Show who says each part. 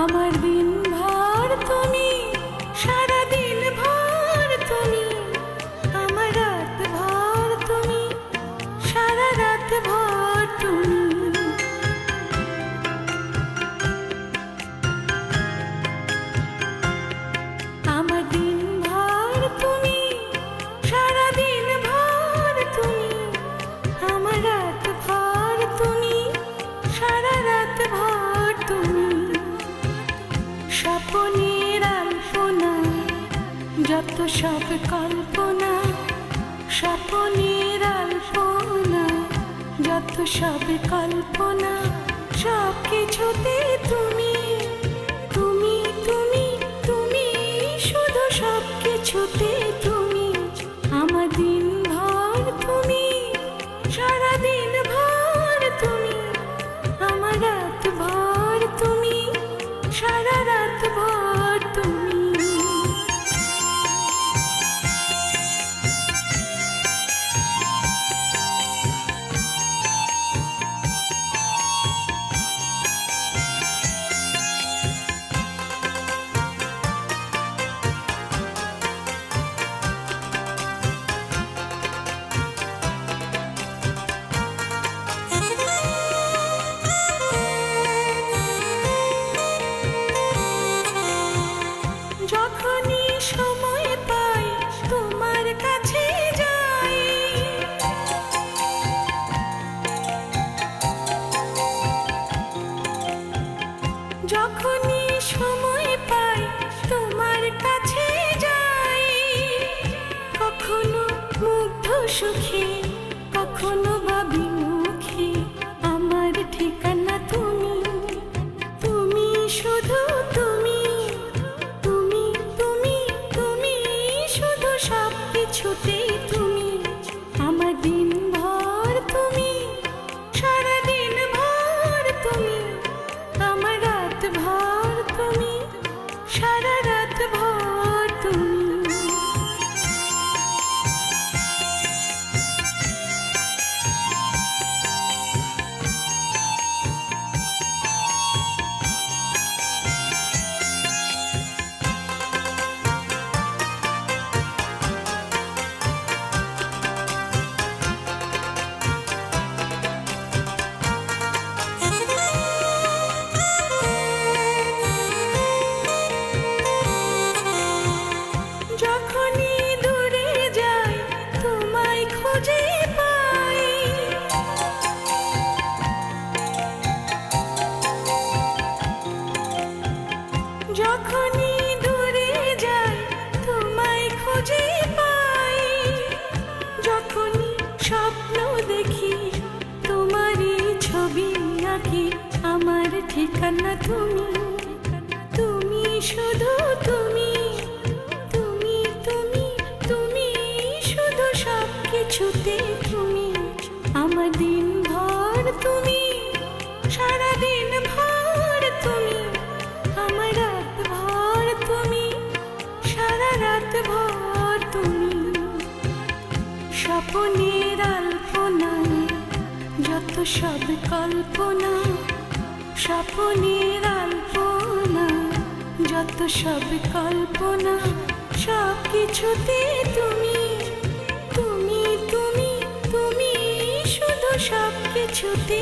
Speaker 1: আমার বিন স্বপনের আলপনা, যত সব কল্পনা, স্বপনের আলপনা, যত সব কল্পনা, সব কিছুতে তুমি তুমি তুমি তুমি, শুধু সব কিছুতে তুমি আমাদের সুখে কখনো ঠিকানা তুমি তুমি শুধু তুমি তুমি তুমি তুমি শুধু সব কিছুতে তুমি। আমার দিন ভর তুমি সারা দিন ভর তুমি, আমার রাত ভর তুমি, সারা রাত ভর তুমি। স্বপনের আলপনায় যত সব কল্পনা স্বপনের আলপনা যত সব কল্পনা সব কিছুতে তুমি তুমি তুমি তুমি শুধু সব কিছুতে